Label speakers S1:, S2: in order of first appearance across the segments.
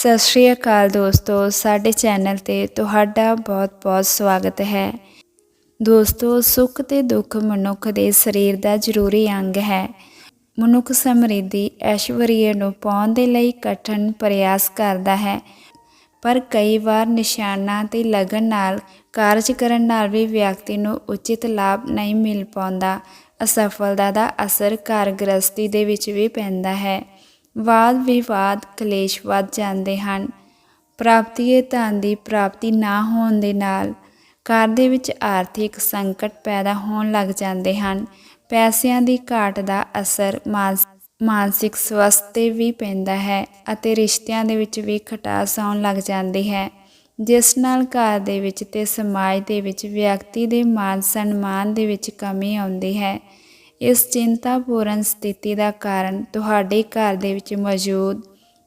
S1: ਸਤਿ ਸ਼੍ਰੀ ਅਕਾਲ ਦੋਸਤੋ, ਸਾਡੇ ਚੈਨਲ ਤੇ ਤੁਹਾਡਾ ਬਹੁਤ-ਬਹੁਤ ਸਵਾਗਤ ਹੈ। ਦੋਸਤੋ, ਸੁੱਖ ਤੇ ਦੁੱਖ ਮਨੁੱਖ ਦੇ ਸਰੀਰ ਦਾ ਜ਼ਰੂਰੀ ਅੰਗ ਹੈ। ਮਨੁੱਖ ਸਮਰਿੱਧੀ ਐਸ਼ਵਰੀਏ ਨੂੰ ਪਾਉਣ ਦੇ ਲਈ ਕਠਨ ਪ੍ਰਯਾਸ ਕਰਦਾ ਹੈ। ਪਰ ਕਈ ਵਾਰ ਨਿਸ਼ਾਨਾ ਤੇ ਲਗਨ ਨਾਲ, ਕਾਰਜ ਕਰਨ ਨਾਲ ਵੀ ਵਿਅਕਤੀ ਨੂੰ ਉਚਿਤ ਲਾਭ ਨਹੀਂ ਮਿਲ ਪਾਉਂਦਾ। ਅਸਫਲਤਾ ਦਾ ਅਸਰ ਘਰ ਗ੍ਰਸਤੀ ਦੇ ਵਿੱਚ ਵੀ ਪੈਂਦਾ ਹੈ। ਵਾਦ ਵਿਵਾਦ ਕਲੇਸ਼ ਵੱਧ ਜਾਂਦੇ ਹਨ। ਪ੍ਰਾਪਤੀਏ ਧਨ ਦੀ ਪ੍ਰਾਪਤੀ ਨਾ ਹੋਣ ਦੇ ਨਾਲ ਘਰ ਦੇ ਵਿੱਚ ਆਰਥਿਕ ਸੰਕਟ ਪੈਦਾ ਹੋਣ ਲੱਗ ਜਾਂਦੇ ਹਨ। ਪੈਸਿਆਂ ਦੀ ਘਾਟ ਦਾ ਅਸਰ ਮਾਨਸ, ਮਾਨਸਿਕ ਸਵਸਥ ਤੇ ਵੀ ਪੈਂਦਾ ਹੈ ਅਤੇ ਰਿਸ਼ਤਿਆਂ ਦੇ ਵਿੱਚ ਵੀ ਖਟਾਸ ਆਉਣ ਲੱਗ ਜਾਂਦੀ ਹੈ। ਜਿਸ ਨਾਲ ਘਰ ਦੇ ਵਿੱਚ ਤੇ ਸਮਾਜ ਦੇ ਵਿੱਚ ਵਿਅਕਤੀ ਦੇ ਮਾਨ ਸਨਮਾਨ ਦੇ ਵਿੱਚ ਕਮੀ ਆਉਂਦੀ ਹੈ। ਇਸ ਚਿੰਤਾਪੂਰਨ ਸਥਿਤੀ ਦਾ ਕਾਰਨ ਤੁਹਾਡੇ ਘਰ ਦੇ ਵਿੱਚ ਮੌਜੂਦ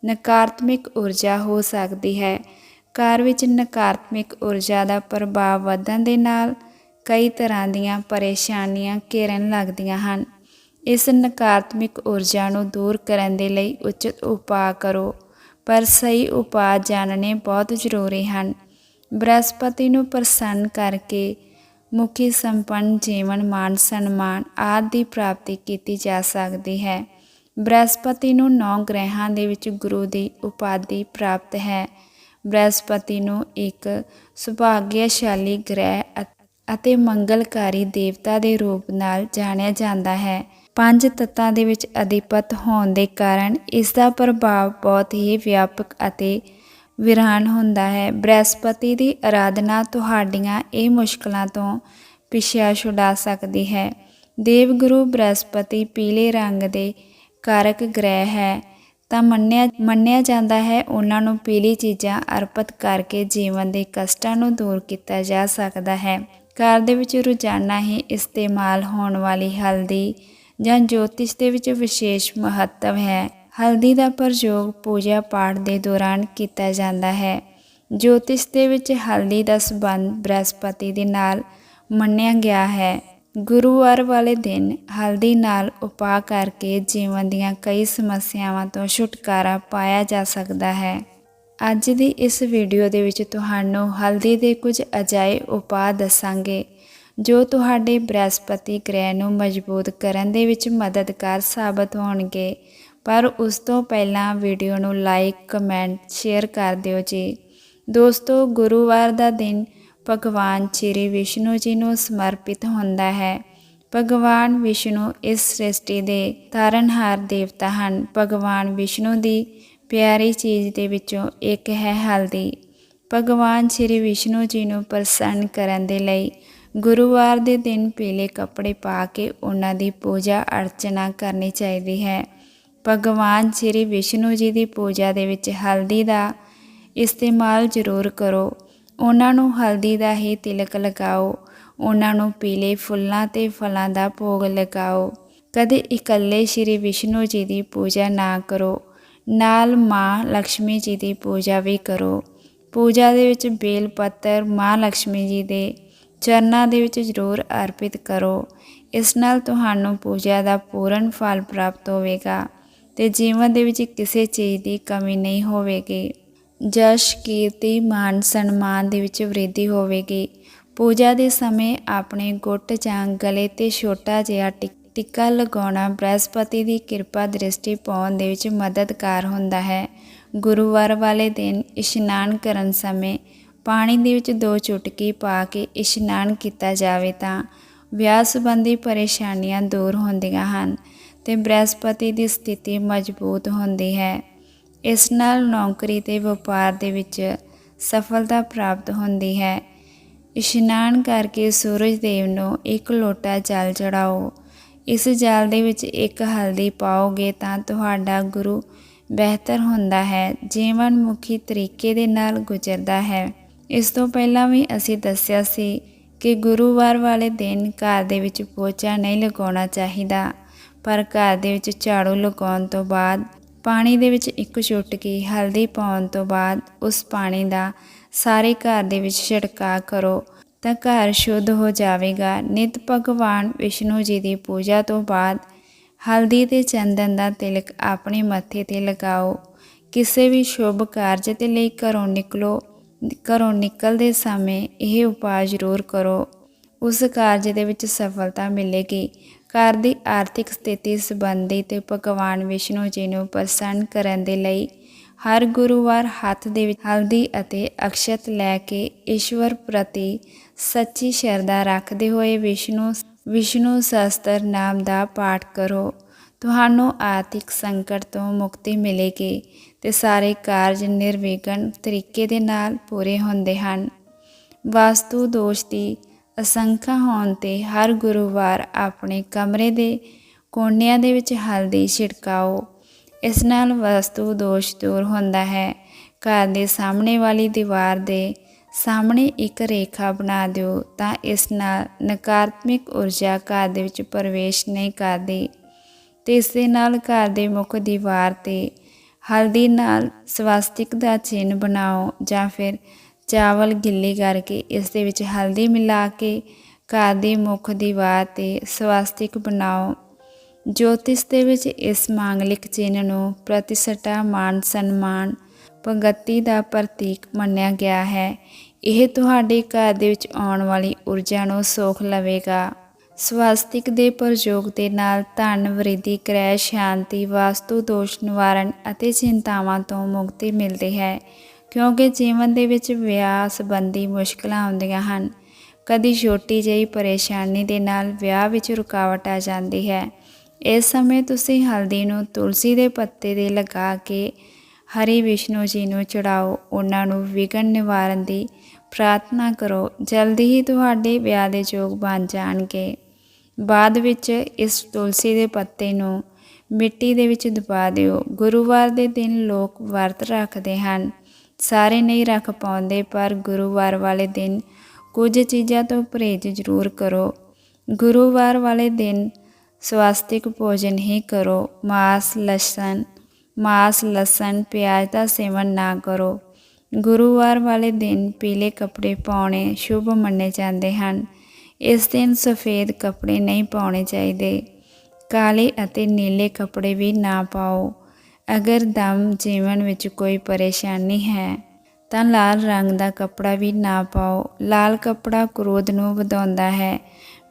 S1: ਨਕਾਰਾਤਮਕ ਊਰਜਾ ਹੋ ਸਕਦੀ ਹੈ। ਘਰ ਵਿੱਚ ਨਕਾਰਾਤਮਕ ਊਰਜਾ ਦਾ ਪ੍ਰਭਾਵ ਵਧਣ ਦੇ ਨਾਲ ਕਈ ਤਰ੍ਹਾਂ ਦੀਆਂ ਪਰੇਸ਼ਾਨੀਆਂ ਘੇਰਨ ਲੱਗਦੀਆਂ ਹਨ। ਇਸ ਨਕਾਰਾਤਮਕ ਊਰਜਾ ਨੂੰ ਦੂਰ ਕਰਨ ਦੇ ਲਈ ਉਚਿਤ ਉਪਾਅ ਕਰੋ, ਪਰ ਸਹੀ ਉਪਾਅ ਜਾਣਨੇ ਬਹੁਤ ਜ਼ਰੂਰੀ ਹਨ। ਬ੍ਰਹਸਪਤੀ ਨੂੰ ਪ੍ਰਸੰਨ ਕਰਕੇ ਮੁਖੀ ਸੰਪੰਨ, ਜੀਵਨ, ਮਾਨ, ਸਨਮਾਨ ਆਦਿ ਦੀ ਪ੍ਰਾਪਤੀ ਕੀਤੀ ਜਾ ਸਕਦੀ ਹੈ। ਬ੍ਰਹਸਪਤੀ ਨੂੰ ਨੌ ਗ੍ਰਹਿਾਂ ਦੇ ਵਿੱਚ ਗੁਰੂ ਦੀ ਉਪਾਧੀ ਪ੍ਰਾਪਤ ਹੈ। ਬ੍ਰਹਸਪਤੀ ਨੂੰ ਇੱਕ ਸੁਭਾਗਿਆਸ਼ਾਲੀ ਗ੍ਰਹਿ ਅਤੇ ਮੰਗਲਕਾਰੀ ਦੇਵਤਾ ਦੇ ਰੂਪ ਨਾਲ ਜਾਣਿਆ ਜਾਂਦਾ ਹੈ। ਪੰਜ ਤੱਤਾਂ ਦੇ ਵਿੱਚ ਅਧਿਪਤ ਹੋਣ ਦੇ ਕਾਰਨ ਇਸ ਦਾ ਪ੍ਰਭਾਵ ਬਹੁਤ ਹੀ ਵਿਆਪਕ ਅਤੇ ਵਿਰਾਨ ਹੁੰਦਾ ਹੈ। ਬ੍ਰਹਿਸਪਤੀ ਦੀ ਆਰਾਧਨਾ ਤੁਹਾਡੀਆਂ ਇਹ ਮੁਸ਼ਕਲਾਂ ਤੋਂ ਪਿਛਾ ਛੁਡਾ ਸਕਦੀ ਹੈ। ਦੇਵਗੁਰੂ ਬ੍ਰਹਿਸਪਤੀ ਪੀਲੇ ਰੰਗ ਦੇ ਕਾਰਕ ਗ੍ਰਹਿ ਹੈ। ਤਾਂ ਮੰਨਿਆ ਮੰਨਿਆ ਜਾਂਦਾ ਹੈ ਉਹਨਾਂ ਨੂੰ ਪੀਲੀ ਚੀਜ਼ਾਂ ਅਰਪਿਤ ਕਰਕੇ ਜੀਵਨ ਦੇ ਕਸ਼ਟਾਂ ਨੂੰ ਦੂਰ ਕੀਤਾ ਜਾ ਸਕਦਾ ਹੈ। ਘਰ ਦੇ ਵਿੱਚ ਰੋਜ਼ਾਨਾ ਹੀ ਇਸਤੇਮਾਲ ਹੋਣ ਵਾਲੀ ਹਲਦੀ ਜਾਂ ਜੋਤਿਸ਼ ਦੇ ਵਿੱਚ ਵਿਸ਼ੇਸ਼ ਮਹੱਤਵ ਹੈ। ਹਲਦੀ ਦਾ ਪ੍ਰਯੋਗ ਪੂਜਾ ਪਾਠ ਦੇ ਦੌਰਾਨ ਕੀਤਾ ਜਾਂਦਾ ਹੈ। ਜੋਤਿਸ਼ ਦੇ ਵਿੱਚ ਹਲਦੀ ਦਾ ਸੰਬੰਧ ਬ੍ਰਹਸਪਤੀ ਦੇ ਨਾਲ ਮੰਨਿਆ ਗਿਆ ਹੈ। ਗੁਰੂਵਾਰ ਵਾਲੇ ਦਿਨ ਹਲਦੀ ਨਾਲ ਉਪਾਅ ਕਰਕੇ ਜੀਵਨ ਦੀਆਂ ਕਈ ਸਮੱਸਿਆਵਾਂ ਤੋਂ ਛੁਟਕਾਰਾ ਪਾਇਆ ਜਾ ਸਕਦਾ ਹੈ। ਅੱਜ ਦੀ ਇਸ ਵੀਡੀਓ ਦੇ ਵਿੱਚ ਤੁਹਾਨੂੰ ਹਲਦੀ ਦੇ ਕੁਝ ਅਜਾਏ ਉਪਾਅ ਦੱਸਾਂਗੇ, ਜੋ ਤੁਹਾਡੇ ਬ੍ਰਹਸਪਤੀ ਗ੍ਰਹਿ ਨੂੰ ਮਜ਼ਬੂਤ ਕਰਨ ਦੇ ਵਿੱਚ ਮਦਦਗਾਰ ਸਾਬਤ ਹੋਣਗੇ। ਪਰ ਉਸ ਤੋਂ ਪਹਿਲਾਂ ਵੀਡੀਓ ਨੂੰ ਲਾਈਕ, ਕਮੈਂਟ, ਸ਼ੇਅਰ ਕਰ ਦਿਓ ਜੀ। ਦੋਸਤੋ, ਗੁਰੂਵਾਰ ਦਾ ਦਿਨ ਭਗਵਾਨ ਸ਼੍ਰੀ ਵਿਸ਼ਨੂੰ ਜੀ ਨੂੰ ਸਮਰਪਿਤ ਹੁੰਦਾ ਹੈ। ਭਗਵਾਨ ਵਿਸ਼ਨੂੰ ਇਸ ਸ੍ਰਿਸ਼ਟੀ ਦੇ ਤਾਰਨਹਾਰ ਦੇਵਤਾ ਹਨ। ਭਗਵਾਨ ਵਿਸ਼ਨੂੰ ਦੀ ਪਿਆਰੀ ਚੀਜ਼ ਦੇ ਵਿੱਚੋਂ ਇੱਕ ਹੈ ਹਲਦੀ। ਭਗਵਾਨ ਸ਼੍ਰੀ ਵਿਸ਼ਨੂੰ ਜੀ ਨੂੰ ਪ੍ਰਸੰਨ ਕਰਨ ਦੇ ਲਈ ਗੁਰੂਵਾਰ ਦੇ ਦਿਨ ਪੀਲੇ ਕੱਪੜੇ ਪਾ ਕੇ ਉਹਨਾਂ ਦੀ ਪੂਜਾ ਅਰਚਨਾ ਕਰਨੀ ਚਾਹੀਦੀ ਹੈ। ਭਗਵਾਨ ਸ਼੍ਰੀ ਵਿਸ਼ਨੂੰ ਜੀ ਦੀ ਪੂਜਾ ਦੇ ਵਿੱਚ ਹਲਦੀ ਦਾ ਇਸਤੇਮਾਲ ਜ਼ਰੂਰ ਕਰੋ। ਉਹਨਾਂ ਨੂੰ ਹਲਦੀ ਦਾ ਹੀ ਤਿਲਕ ਲਗਾਓ। ਉਹਨਾਂ ਨੂੰ ਪੀਲੇ ਫੁੱਲਾਂ ਤੇ ਫਲਾਂ ਦਾ ਭੋਗ ਲਗਾਓ। ਕਦੇ ਇਕੱਲੇ ਸ਼੍ਰੀ ਵਿਸ਼ਨੂੰ ਜੀ ਦੀ ਪੂਜਾ ਨਾ ਕਰੋ। ਨਾਲ ਮਾਂ ਲక్ష్ਮੀ ਜੀ ਦੀ ਪੂਜਾ ਵੀ ਕਰੋ। ਪੂਜਾ ਦੇ ਵਿੱਚ ਬੇਲ ਪੱਤਰ ਮਾਂ ਲక్ష్ਮੀ ਜੀ ਦੇ ਚਰਨਾਂ ਦੇ ਵਿੱਚ ਜ਼ਰੂਰ ਅਰਪਿਤ ਕਰੋ। ਇਸ ਨਾਲ ਤੁਹਾਨੂੰ ਪੂਜਾ ਦਾ ਪੂਰਨ ਫਲ ਪ੍ਰਾਪਤ ਹੋਵੇਗਾ। ਤੇ ਜੀਵਨ ਦੇ ਵਿੱਚ ਕਿਸੇ ਚੀਜ਼ ਦੀ ਕਮੀ ਨਹੀਂ ਹੋਵੇਗੀ। ਜਸ਼, ਕੀਰਤੀ ਮਾਨ ਸਨਮਾਨ ਦੇ ਵਿੱਚ ਵ੍ਰਿੱਧੀ ਹੋਵੇਗੀ। ਪੂਜਾ ਦੇ ਸਮੇਂ ਆਪਣੇ ਗੁੱਟ ਜਾਂ ਗਲੇ ਤੇ ਛੋਟਾ ਜਿਹਾ ਟਿੱਕਾ ਲਗਾਉਣਾ ਬ੍ਰਹਸਪਤੀ ਦੀ ਕਿਰਪਾ ਦ੍ਰਿਸ਼ਟੀ ਪਾਉਣ ਦੇ ਵਿੱਚ ਮਦਦਗਾਰ ਹੁੰਦਾ ਹੈ। ਗੁਰੂਵਾਰ ਵਾਲੇ ਦਿਨ ਇਸ਼ਨਾਨ ਕਰਨ ਸਮੇਂ ਪਾਣੀ ਦੇ ਵਿੱਚ ਦੋ ਚੁਟਕੀ ਪਾ ਕੇ ਇਸ਼ਨਾਨ ਕੀਤਾ ਜਾਵੇ ਤਾਂ ਵਿਆਹ ਸੰਬੰਧੀ ਪਰੇਸ਼ਾਨੀਆਂ ਦੂਰ ਹੁੰਦੀਆਂ ਹਨ। ਤੇ ਬ੍ਰਹਸਪਤੀ ਦੀ ਸਥਿਤੀ ਮਜ਼ਬੂਤ ਹੁੰਦੀ ਹੈ। ਇਸ ਨਾਲ ਨੌਕਰੀ ਤੇ ਵਪਾਰ ਦੇ ਵਿੱਚ ਸਫਲਤਾ ਪ੍ਰਾਪਤ ਹੁੰਦੀ ਹੈ। ਇਸ਼ਨਾਨ ਕਰਕੇ ਸੂਰਜ ਦੇਵ ਨੂੰ ਇੱਕ ਲੋਟਾ ਜਲ ਚੜਾਓ ਇਸ ਜਲ ਦੇ ਵਿੱਚ ਇੱਕ ਹਲਦੀ ਪਾਓਗੇ ਤਾਂ ਤੁਹਾਡਾ ਗੁਰੂ ਬਿਹਤਰ ਹੁੰਦਾ ਹੈ। ਜੀਵਨ ਮੁਖੀ ਤਰੀਕੇ ਦੇ ਨਾਲ ਗੁਜ਼ਰਦਾ ਹੈ। ਇਸ ਤੋਂ ਪਹਿਲਾਂ ਵੀ ਅਸੀਂ ਦੱਸਿਆ ਸੀ ਕਿ ਗੁਰੂਵਾਰ ਵਾਲੇ ਦਿਨ ਘਰ ਦੇ ਵਿੱਚ ਪੋਚਾ ਨਹੀਂ ਲਗਾਉਣਾ ਚਾਹੀਦਾ। ਪਰ ਘਰ ਦੇ ਵਿੱਚ ਝਾੜੂ ਲਗਾਉਣ ਤੋਂ ਬਾਅਦ, ਪਾਣੀ ਦੇ ਵਿੱਚ ਇੱਕ ਚੁਟਕੀ ਹਲਦੀ ਪਾਉਣ ਤੋਂ ਬਾਅਦ ਉਸ ਪਾਣੀ ਦਾ ਸਾਰੇ ਘਰ ਦੇ ਵਿੱਚ ਛਿੜਕਾਅ ਕਰੋ ਤਾਂ ਘਰ ਸ਼ੁੱਧ ਹੋ ਜਾਵੇਗਾ। ਨਿਤ ਭਗਵਾਨ ਵਿਸ਼ਨੂੰ ਜੀ ਦੀ ਪੂਜਾ ਤੋਂ ਬਾਅਦ ਹਲਦੀ ਤੇ ਚੰਦਨ ਦਾ ਤਿਲਕ ਆਪਣੇ ਮੱਥੇ ਤੇ ਲਗਾਓ। ਕਿਸੇ ਵੀ ਸ਼ੁਭ ਕਾਰਜ ਦੇ ਲਈ ਘਰੋਂ ਨਿਕਲੋ, ਘਰੋਂ ਨਿਕਲਦੇ ਸਮੇਂ ਇਹ ਉਪਾਅ ਜ਼ਰੂਰ ਕਰੋ। ਉਸ ਕਾਰਜ ਦੇ ਵਿੱਚ ਸਫਲਤਾ ਮਿਲੇਗੀ। ਘਰ ਦੀ ਆਰਥਿਕ ਸਥਿਤੀ ਸੰਬੰਧੀ ਤੇ ਭਗਵਾਨ ਵਿਸ਼ਨੂੰ ਜੀ ਨੂੰ ਪ੍ਰਸੰਨ ਕਰਨ ਦੇ ਲਈ ਹਰ ਗੁਰੂਵਾਰ ਹੱਥ ਦੇ ਵਿੱਚ ਹਲਦੀ ਅਤੇ ਅਕਸ਼ਤ ਲੈ ਕੇ ਈਸ਼ਵਰ ਪ੍ਰਤੀ ਸੱਚੀ ਸ਼ਰਧਾ ਰੱਖਦੇ ਹੋਏ ਵਿਸ਼ਨੂੰ ਵਿਸ਼ਨੂੰ ਸਹਸਤਰ ਨਾਮ ਦਾ ਪਾਠ ਕਰੋ। ਤੁਹਾਨੂੰ ਆਰਥਿਕ ਸੰਕਟ ਤੋਂ ਮੁਕਤੀ ਮਿਲੇਗੀ ਤੇ ਸਾਰੇ ਕਾਰਜ ਨਿਰਵਿਘਨ ਤਰੀਕੇ ਦੇ ਨਾਲ ਪੂਰੇ ਹੁੰਦੇ ਹਨ। ਵਾਸਤੂ ਦੋਸ਼ ਦੀ ਅਸੰਖਾ ਹੋਣ ਤੇ ਹਰ ਗੁਰੂਵਾਰ ਆਪਣੇ ਕਮਰੇ ਦੇ ਕੋਨਿਆਂ ਦੇ ਵਿੱਚ ਹਲਦੀ ਛਿੜਕਾਓ। ਇਸ ਨਾਲ ਵਸਤੂ ਦੋਸ਼ ਦੂਰ ਹੁੰਦਾ ਹੈ। ਘਰ ਦੇ ਸਾਹਮਣੇ ਵਾਲੀ ਦੀਵਾਰ ਦੇ ਸਾਹਮਣੇ ਇੱਕ ਰੇਖਾ ਬਣਾ ਦਿਓ ਤਾਂ ਇਸ ਨਾਲ ਨਕਾਰਾਤਮਕ ਊਰਜਾ ਘਰ ਦੇ ਵਿੱਚ ਪ੍ਰਵੇਸ਼ ਨਹੀਂ ਕਰਦੀ। ਤੇ ਇਸ ਦੇ ਨਾਲ ਘਰ ਦੇ ਮੁੱਖ ਦੀਵਾਰ ਤੇ ਹਲਦੀ ਨਾਲ ਸਵਾਸਤਿਕ ਦਾ ਚਿੰਨ੍ਹ ਬਣਾਓ ਜਾਂ ਫਿਰ ਚਾਵਲ ਗਿੱਲੇ ਕਰਕੇ ਇਸ ਦੇ ਵਿੱਚ ਹਲਦੀ ਮਿਲਾ ਕੇ ਘਰ ਦੀ ਮੁੱਖ ਦੀਵਾਰ ਤੇ ਸਵਾਸਤਿਕ ਬਣਾਓ। ਜੋਤਿਸ਼ ਦੇ ਵਿੱਚ ਇਸ ਮਾਂਗਲਿਕ ਚਿੰਨ੍ਹ ਨੂੰ ਪ੍ਰਤਿਸ਼ਠਾ ਮਾਨ ਸਨਮਾਨ, ਪੰਗਤੀ ਦਾ ਪ੍ਰਤੀਕ ਮੰਨਿਆ ਗਿਆ ਹੈ। ਇਹ ਤੁਹਾਡੇ ਘਰ ਦੇ ਵਿੱਚ ਆਉਣ ਵਾਲੀ ਊਰਜਾ ਨੂੰ ਸੋਖ ਲਵੇਗਾ। ਸਵਾਸਤਿਕ ਦੇ ਪ੍ਰਯੋਗ ਦੇ ਨਾਲ ਧਨ, ਵਰਿੱਧੀ ਕ੍ਰੈ ਸ਼ਾਂਤੀ, ਵਾਸਤੂ, ਦੋਸ਼, ਨਿਵਾਰਨ ਅਤੇ ਚਿੰਤਾਵਾਂ ਤੋਂ ਮੁਕਤੀ ਮਿਲਦੀ ਹੈ। ਕਿਉਂਕਿ ਜੀਵਨ ਦੇ ਵਿੱਚ ਵਿਆਹ ਸੰਬੰਧੀ ਮੁਸ਼ਕਲਾਂ ਆਉਂਦੀਆਂ ਹਨ। ਕਦੀ ਛੋਟੀ ਜਿਹੀ ਪਰੇਸ਼ਾਨੀ ਦੇ ਨਾਲ ਵਿਆਹ ਵਿੱਚ ਰੁਕਾਵਟ ਆ ਜਾਂਦੀ ਹੈ। ਇਸ ਸਮੇਂ ਤੁਸੀਂ ਹਲਦੀ ਨੂੰ ਤੁਲਸੀ ਦੇ ਪੱਤੇ ਦੇ ਲਗਾ ਕੇ ਹਰੀ ਵਿਸ਼ਨੂੰ ਜੀ ਨੂੰ ਚੜਾਓ। ਉਹਨਾਂ ਨੂੰ ਵਿਗਨ ਨਿਵਾਰਨ ਦੀ ਪ੍ਰਾਰਥਨਾ ਕਰੋ। ਜਲਦੀ ਹੀ ਤੁਹਾਡੇ ਵਿਆਹ ਦੇ ਯੋਗ ਬਣ ਜਾਣਗੇ। ਬਾਅਦ ਵਿੱਚ ਇਸ ਤੁਲਸੀ ਦੇ ਪੱਤੇ ਨੂੰ ਮਿੱਟੀ ਦੇ ਵਿੱਚ ਦਬਾ ਦਿਓ। ਗੁਰੂਵਾਰ ਦੇ ਦਿਨ ਲੋਕ ਵਰਤ ਰੱਖਦੇ ਹਨ। ਸਾਰੇ ਨਹੀਂ ਰੱਖ ਪਾਉਂਦੇ, ਪਰ ਗੁਰੂਵਾਰ ਵਾਲੇ ਦਿਨ ਕੁਝ ਚੀਜ਼ਾਂ ਤੋਂ ਪਰਹੇਜ਼ ਜ਼ਰੂਰ ਕਰੋ। ਗੁਰੂਵਾਰ ਵਾਲੇ ਦਿਨ ਸਵਾਸਤਿਕ ਭੋਜਨ ਹੀ ਕਰੋ। ਮਾਸ, ਲਸਣ ਮਾਸ, ਲਸਣ, ਪਿਆਜ਼ ਦਾ ਸੇਵਨ ਨਾ ਕਰੋ। ਗੁਰੂਵਾਰ ਵਾਲੇ ਦਿਨ ਪੀਲੇ ਕੱਪੜੇ ਪਾਉਣੇ ਸ਼ੁਭ ਮੰਨੇ ਜਾਂਦੇ ਹਨ। ਇਸ ਦਿਨ ਸਫੇਦ ਕੱਪੜੇ ਨਹੀਂ ਪਾਉਣੇ ਚਾਹੀਦੇ। ਕਾਲੇ ਅਤੇ ਨੀਲੇ ਕੱਪੜੇ ਵੀ ਨਾ ਪਾਓ। ਅਗਰ ਦਮ ਜੀਵਨ ਵਿੱਚ ਕੋਈ ਪਰੇਸ਼ਾਨੀ ਹੈ, ਤਾਂ ਲਾਲ ਰੰਗ ਦਾ ਕੱਪੜਾ ਵੀ ਨਾ ਪਾਓ। ਲਾਲ ਕੱਪੜਾ ਕ੍ਰੋਧ ਨੂੰ ਵਧਾਉਂਦਾ ਹੈ,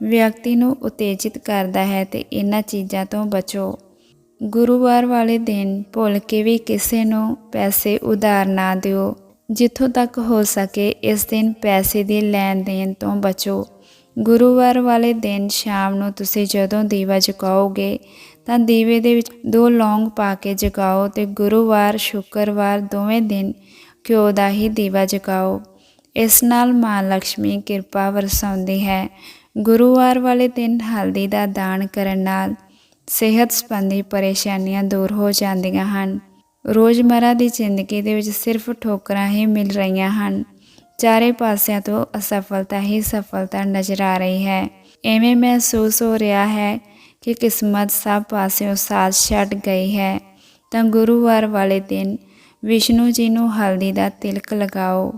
S1: ਵਿਅਕਤੀ ਨੂੰ ਉਤੇਜਿਤ ਕਰਦਾ ਹੈ ਤੇ ਇਹਨਾਂ ਚੀਜ਼ਾਂ ਤੋਂ ਬਚੋ। ਗੁਰੂਵਾਰ ਵਾਲੇ ਦਿਨ ਭੁੱਲ ਕੇ ਵੀ ਕਿਸੇ ਨੂੰ ਪੈਸੇ ਉਧਾਰ ਨਾ ਦਿਓ। ਜਿੱਥੋਂ ਤੱਕ ਹੋ ਸਕੇ ਇਸ ਦਿਨ ਪੈਸੇ ਦੇ ਲੈਣ ਦੇਣ ਤੋਂ ਬਚੋ। ਗੁਰੂਵਾਰ ਵਾਲੇ ਦਿਨ ਸ਼ਾਮ ਨੂੰ ਤੁਸੀਂ ਜਦੋਂ ਦੀਵਾ ਜਗਾਓਗੇ ਤਾਂ ਦੀਵੇ ਦੇ ਵਿੱਚ ਦੋ ਲੌਂਗ ਪਾ ਕੇ ਜਗਾਓ ਤੇ ਗੁਰੂਵਾਰ, ਸ਼ੁੱਕਰਵਾਰ ਦੋਵੇਂ ਦਿਨ ਘਿਓ ਦਾ ਹੀ ਦੀਵਾ ਜਗਾਓ। ਇਸ ਨਾਲ ਮਾਂ ਲక్ష్ਮੀ ਕਿਰਪਾ ਵਰਸਾਉਂਦੀ ਹੈ। ਗੁਰੂਵਾਰ ਵਾਲੇ ਦਿਨ ਹਲਦੀ ਦਾ ਦਾਨ ਕਰਨ ਨਾਲ ਸਿਹਤ ਸੰਬੰਧੀ ਪਰੇਸ਼ਾਨੀਆਂ ਦੂਰ ਹੋ ਜਾਂਦੀਆਂ ਹਨ। ਰੋਜ਼ਮਰਾ ਦੀ ਜ਼ਿੰਦਗੀ ਦੇ ਵਿੱਚ ਸਿਰਫ ਠੋਕਰਾਂ ਹੀ ਮਿਲ ਰਹੀਆਂ ਹਨ। ਚਾਰੇ ਪਾਸਿਆਂ ਤੋਂ ਅਸਫਲਤਾ ਹੀ ਸਫਲਤਾ ਨਜ਼ਰ ਆ ਰਹੀ ਹੈ। ਐਵੇਂ ਮਹਿਸੂਸ ਹੋ ਰਿਹਾ ਹੈ ਕਿ ਕਿਸਮਤ ਸਭ ਪਾਸਿਓਂ ਸਾਥ ਛੱਡ ਗਈ ਹੈ, ਤਾਂ ਗੁਰੂਵਾਰ ਵਾਲੇ ਦਿਨ ਵਿਸ਼ਨੂੰ ਜੀ ਨੂੰ ਹਲਦੀ ਦਾ ਤਿਲਕ ਲਗਾਓ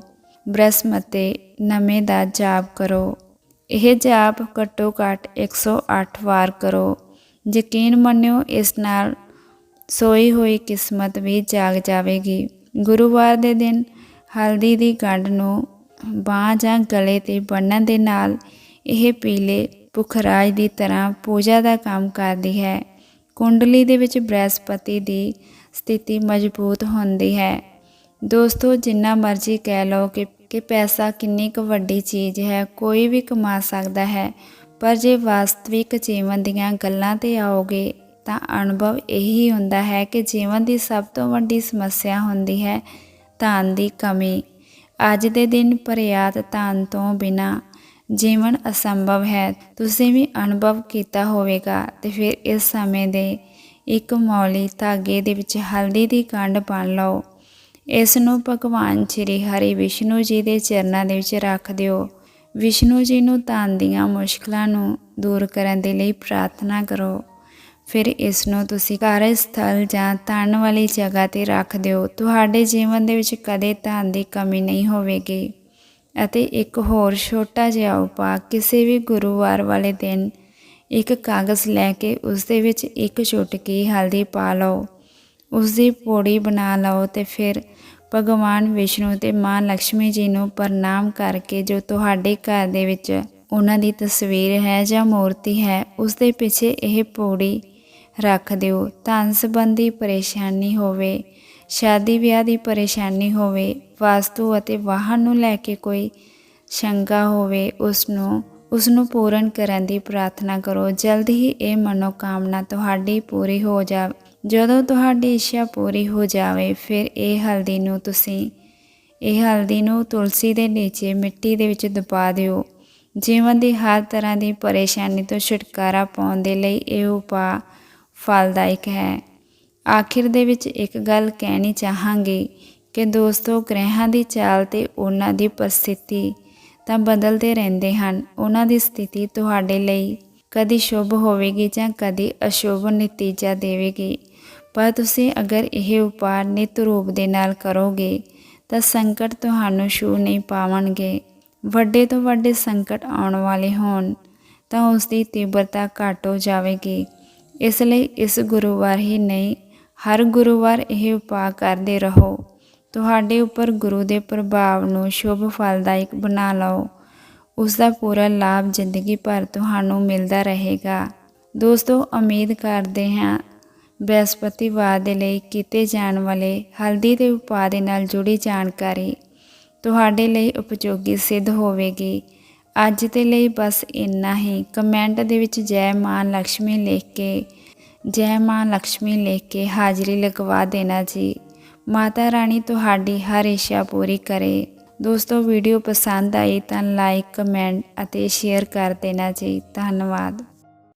S1: ਬ੍ਰਸਮਤੇ ਨਵੇਂ ਦਾ ਜਾਪ ਕਰੋ। ਇਹ ਜਾਪ ਘੱਟੋ ਘੱਟ 108 ਵਾਰ ਕਰੋ। ਯਕੀਨ ਮੰਨਿਓ, ਇਸ ਨਾਲ ਸੋਈ ਹੋਈ ਕਿਸਮਤ ਵੀ ਜਾਗ ਜਾਵੇਗੀ। ਗੁਰੂਵਾਰ ਦੇ ਦਿਨ ਹਲਦੀ ਦੀ ਗੰਢ ਨੂੰ ਬਾਂਹ ਜਾਂ ਗਲੇ ਤੇ ਬੰਨਣ ਦੇ ਨਾਲ ਇਹ ਪੀਲੇ ਪੁਖਰਾਜ ਦੀ ਤਰ੍ਹਾਂ ਪੂਜਾ ਦਾ ਕੰਮ ਕਰਦੀ ਹੈ। ਕੁੰਡਲੀ ਦੇ ਵਿੱਚ ਬ੍ਰਹਿਸਪਤੀ ਦੀ ਸਥਿਤੀ ਮਜ਼ਬੂਤ ਹੁੰਦੀ ਹੈ। ਦੋਸਤੋ, ਜਿੰਨਾ ਮਰਜ਼ੀ ਕਹਿ ਲਓ ਕਿ ਕਿ ਪੈਸਾ ਕਿੰਨੀ ਕੁ ਵੱਡੀ ਚੀਜ਼ ਹੈ, ਕੋਈ ਵੀ ਕਮਾ ਸਕਦਾ ਹੈ, ਪਰ ਜੇ ਵਾਸਤਵਿਕ ਜੀਵਨ ਦੀਆਂ ਗੱਲਾਂ ਤੇ ਆਓਗੇ, ਤਾਂ ਅਨੁਭਵ ਇਹੀ ਹੁੰਦਾ ਹੈ ਕਿ ਜੀਵਨ ਦੀ ਸਭ ਤੋਂ ਵੱਡੀ ਸਮੱਸਿਆ ਹੁੰਦੀ ਹੈ ਧਨ ਦੀ ਕਮੀ। ਅੱਜ ਦੇ ਦਿਨ ਪਰਿਆਤ ਧਨ ਤੋਂ ਬਿਨਾ ਜੀਵਨ ਅਸੰਭਵ ਹੈ, ਤੁਸੀਂ ਵੀ ਅਨੁਭਵ ਕੀਤਾ ਹੋਵੇਗਾ। ਤੇ ਫਿਰ ਇਸ ਸਮੇਂ ਦੇ ਇੱਕ ਮੌਲੀ ਧਾਗੇ ਦੇ ਵਿੱਚ ਹਲਦੀ ਦੀ ਕੰਡ ਬੰਨ ਲਓ। ਇਸ ਨੂੰ ਭਗਵਾਨ ਸ਼੍ਰੀ ਹਰੀ ਵਿਸ਼ਨੂੰ ਜੀ ਦੇ ਚਰਨਾਂ ਦੇ ਵਿੱਚ ਰੱਖ ਦਿਓ। ਵਿਸ਼ਨੂੰ ਜੀ ਨੂੰ ਧਨ ਦੀਆਂ ਮੁਸ਼ਕਲਾਂ ਨੂੰ ਦੂਰ ਕਰਨ ਦੇ ਲਈ ਪ੍ਰਾਰਥਨਾ ਕਰੋ। ਫਿਰ ਇਸ ਨੂੰ ਤੁਸੀਂ ਕਾਰਜ ਸਥਲ ਜਾਂ ਧਨ ਵਾਲੀ ਜਗ੍ਹਾ ਤੇ ਰੱਖ ਦਿਓ। ਤੁਹਾਡੇ ਜੀਵਨ ਦੇ ਵਿੱਚ ਕਦੇ ਧਨ ਦੀ ਕਮੀ ਨਹੀਂ ਹੋਵੇਗੀ। ਅਤੇ ਇੱਕ ਹੋਰ ਛੋਟਾ ਜਿਹਾ ਉਪਾਅ ਕਿਸੇ ਵੀ ਗੁਰੂਵਾਰ ਵਾਲੇ ਦਿਨ ਇੱਕ ਕਾਗਜ਼ ਲੈ ਕੇ ਉਸ ਦੇ ਵਿੱਚ ਇੱਕ ਚੁਟਕੀ ਹਲਦੀ ਪਾ ਲਓ ਉਸ ਦੀ ਪੌੜੀ ਬਣਾ ਲਓ ਤੇ ਫਿਰ ਭਗਵਾਨ ਵਿਸ਼ਨੂੰ ਤੇ ਮਾਂ ਲక్ష్ਮੀ ਜੀ ਨੂੰ ਪ੍ਰਣਾਮ ਕਰਕੇ ਜੋ ਤੁਹਾਡੇ ਘਰ ਦੇ ਵਿੱਚ ਉਹਨਾਂ ਦੀ ਤਸਵੀਰ ਹੈ ਜਾਂ ਮੂਰਤੀ ਹੈ ਉਸ ਦੇ ਪਿੱਛੇ ਇਹ ਪੌੜੀ ਰੱਖ ਦਿਓ। ਧਨ ਸੰਬੰਧੀ ਪਰੇਸ਼ਾਨੀ ਹੋਵੇ ਸ਼ਾਦੀ ਵਿਆਹ ਦੀ ਪਰੇਸ਼ਾਨੀ ਹੋਵੇ, ਵਾਸਤੂ ਅਤੇ ਵਾਹਨ ਨੂੰ ਲੈ ਕੇ ਕੋਈ ਸ਼ੰਕਾ ਹੋਵੇ ਉਸ ਨੂੰ ਉਸ ਨੂੰ ਪੂਰਨ ਕਰਨ ਦੀ ਪ੍ਰਾਰਥਨਾ ਕਰੋ। ਜਲਦ ਹੀ ਇਹ ਮਨੋਕਾਮਨਾ ਤੁਹਾਡੀ ਪੂਰੀ ਹੋ ਜਾ, ਜਦੋਂ ਤੁਹਾਡੀ ਇੱਛਾ ਪੂਰੀ ਹੋ ਜਾਵੇ, ਫਿਰ ਇਹ ਹਲਦੀ ਨੂੰ ਤੁਸੀਂ, ਇਹ ਹਲਦੀ ਨੂੰ ਤੁਲਸੀ ਦੇ ਨੀਚੇ ਮਿੱਟੀ ਦੇ ਵਿੱਚ ਦਬਾ ਦਿਓ। ਜੀਵਨ ਦੀ ਹਰ ਤਰ੍ਹਾਂ ਦੀ ਪਰੇਸ਼ਾਨੀ ਤੋਂ ਛੁਟਕਾਰਾ ਪਾਉਣ ਦੇ ਲਈ ਇਹ ਉਪਾਅ ਫਲਦਾਇਕ ਹੈ। ਆਖਿਰ ਦੇ ਵਿੱਚ ਇੱਕ ਗੱਲ ਕਹਿਣੀ ਚਾਹਾਂਗੇ ਕਿ ਦੋਸਤੋ, ਗ੍ਰਹਿਾਂ ਦੀ ਚਾਲ ਤੇ ਉਹਨਾਂ ਦੀ ਪ੍ਰਸਥਿਤੀ ਤਾਂ ਬਦਲਦੇ ਰਹਿੰਦੇ ਹਨ। ਉਹਨਾਂ ਦੀ ਸਥਿਤੀ ਤੁਹਾਡੇ ਲਈ ਕਦੀ ਸ਼ੁਭ ਹੋਵੇਗੀ ਜਾਂ ਕਦੀ ਅਸ਼ੁਭ ਨਤੀਜਾ ਦੇਵੇਗੀ। ਪਰ ਤੁਸੀਂ ਅਗਰ ਇਹ ਉਪਾਅ ਨਿਤ ਰੂਪ ਦੇ ਨਾਲ ਕਰੋਗੇ, ਤਾਂ ਸੰਕਟ ਤੁਹਾਨੂੰ ਛੂ ਨਹੀਂ ਪਾਵਣਗੇ। ਵੱਡੇ ਤੋਂ ਵੱਡੇ ਸੰਕਟ ਆਉਣ ਵਾਲੇ ਹੋਣ, ਤਾਂ ਉਸ ਦੀ ਤੀਬਰਤਾ ਘੱਟ ਹੋ ਜਾਵੇਗੀ। ਇਸ ਲਈ ਇਸ ਗੁਰੂਵਾਰ ਹੀ ਨਹੀਂ ਹਰ ਗੁਰੂਵਾਰ ਇਹ ਉਪਾਅ ਕਰਦੇ ਰਹੋ। ਤੁਹਾਡੇ ਉੱਪਰ ਗੁਰੂ ਦੇ ਪ੍ਰਭਾਵ ਨੂੰ ਸ਼ੁਭ ਫਲਦਾਇਕ ਬਣਾ ਲਓ। ਉਸ ਦਾ ਪੂਰਾ ਲਾਭ ਜ਼ਿੰਦਗੀ ਭਰ ਤੁਹਾਨੂੰ ਮਿਲਦਾ ਰਹੇਗਾ। ਦੋਸਤੋ, ਉਮੀਦ ਕਰਦੇ ਹਾਂ ਬ੍ਰਹਸਪਤੀਵਾਰ ਦੇ ਲਈ ਕੀਤੇ ਜਾਣ ਵਾਲੇ ਹਲਦੀ ਦੇ ਉਪਾਅ ਦੇ ਨਾਲ ਜੁੜੀ ਜਾਣਕਾਰੀ ਤੁਹਾਡੇ ਲਈ ਉਪਯੋਗੀ ਸਿੱਧ ਹੋਵੇਗੀ। ਅੱਜ ਦੇ ਲਈ ਬਸ ਇੰਨਾ ਹੀ। ਕਮੈਂਟ ਦੇ ਵਿੱਚ ਜੈ ਮਾਂ ਲక్ష్ਮੀ ਲਿਖ ਕੇ ਜੈ ਮਾਂ ਲక్ష్ਮੀ ਲਿਖ ਕੇ ਹਾਜ਼ਰੀ ਲਗਵਾ ਦੇਣਾ ਜੀ। ਮਾਤਾ ਰਾਣੀ ਤੁਹਾਡੀ ਹਰ ਇੱਛਾ ਪੂਰੀ ਕਰੇ। ਦੋਸਤੋ, ਵੀਡੀਓ ਪਸੰਦ ਆਈ ਤਾਂ ਲਾਈਕ ਕਮੈਂਟ ਅਤੇ ਸ਼ੇਅਰ ਕਰ ਦੇਣਾ ਜੀ। ਧੰਨਵਾਦ।